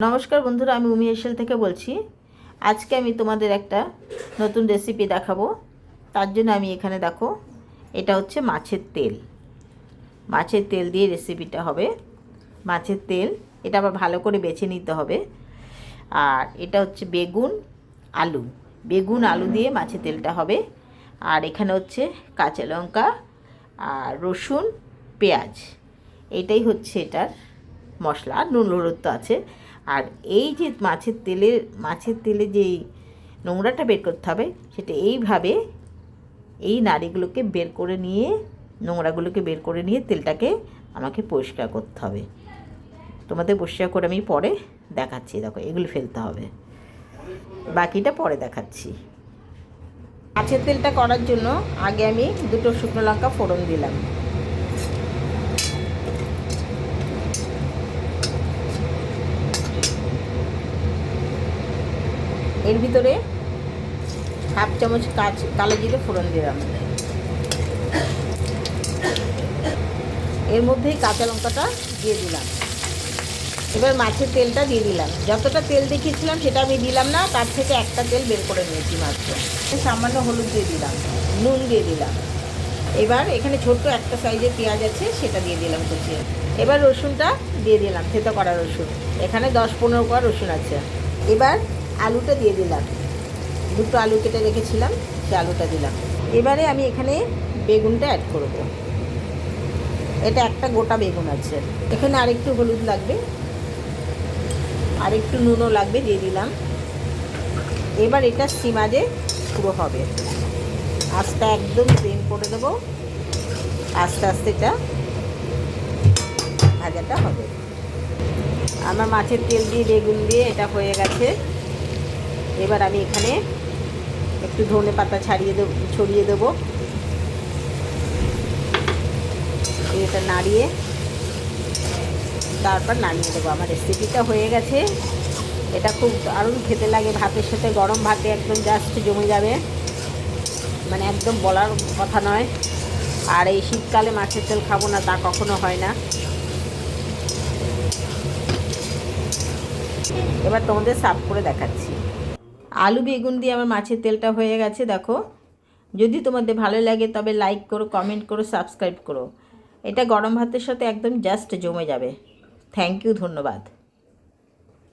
নমস্কার বন্ধুরা, আমি উমি এসেল থেকে বলছি। আজকে আমি তোমাদের একটা নতুন রেসিপি দেখাবো। তার জন্য আমি এখানে দেখো, এটা হচ্ছে মাছের তেল। মাছের তেল দিয়ে রেসিপিটা হবে। মাছের তেল, এটা আবার ভালো করে বেছে নিতে হবে। আর এটা হচ্ছে বেগুন, আলু। বেগুন, আলু দিয়ে মাছের তেলটা হবে। আর এখানে হচ্ছে কাঁচা লঙ্কা আর রসুন, পেঁয়াজ। এটাই হচ্ছে এটার মশলা। নুন, হলুদ তো আছে। আর এই যে মাছের তেলের, মাছের তেলে যেই নোংরাটা বের করতে হবে, সেটা এইভাবে এই নাড়িগুলোকে বের করে নিয়ে, নোংরাগুলোকে বের করে নিয়ে তেলটাকে আমাকে পরিষ্কার করতে হবে। তোমাদের পরিষ্কার করে আমি পরে দেখাচ্ছি, দেখো এগুলো ফেলতে হবে। বাকিটা পরে দেখাচ্ছি। মাছের তেলটা করার জন্য আগে আমি দুটো শুকনো লঙ্কা ফোড়ন দিলাম। এর ভিতরে হাফ চামচ কাঁচ কালো জিরে ফোড়ন দিলাম এর মধ্যেই কাঁচা লঙ্কাটা দিয়ে দিলাম। এবার মাছের তেলটা দিয়ে দিলাম। যতটা তেল দেখিয়েছিলাম সেটা আমি দিলাম না, তার থেকে একটা তেল বের করে নিয়েছি মাত্র। সামান্য হলুদ দিয়ে দিলাম, নুন দিয়ে দিলাম। এবার এখানে ছোট্ট একটা সাইজের পেঁয়াজ আছে, সেটা দিয়ে দিলাম কুচিয়ে। এবার রসুনটা দিয়ে দিলাম, থেতো করা রসুন। এখানে দশ পনেরো কোয়া রসুন আছে। এবার আলুটা দিয়ে দিলাম। দুটো আলু কেটে রেখেছিলাম, সে আলুটা দিলাম। এবারে আমি এখানে বেগুনটা অ্যাড করব। এটা একটা গোটা বেগুন আছে। এখানে আরেকটু হলুদ লাগবে। আরেকটু নুনও লাগবে, দিয়ে দিলাম। এবার এটা সীমাজে পুরো হবে। আস্তে একদম প্লেন করে দেবো। আস্তে আস্তে এটা ভাজাটা হবে। আমার মাছের তেল দিয়ে বেগুন দিয়ে এটা হয়ে গেছে। এবার আমি এখানে একটু ধনে পাতা ছাড়িয়ে দেব, ছড়িয়ে দেবো। এটা নাড়িয়ে তারপর নামিয়ে দেবো। আমার রেসিপিটা হয়ে গেছে। এটা খুব দারুণ খেতে লাগে। ভাতের সাথে গরম ভাতে একদম জাস্ট জমে যাবে। মানে একদম বলার কথা নয়। আর এই শীতকালে মাছের তেল খাব না, তা কখনো হয় না। এবার তোমাদের সাফ করে দেখাচ্ছি। আলু বেগুন দিয়ে আমার মাছের তেলটা হয়ে গেছে, দেখো। যদি তোমাদের ভালো লাগে, তবে লাইক করো কমেন্ট করো সাবস্ক্রাইব করো। এটা গরম ভাতের সাথে একদম জাস্ট জমে যাবে। থ্যাংক ইউ ধন্যবাদ।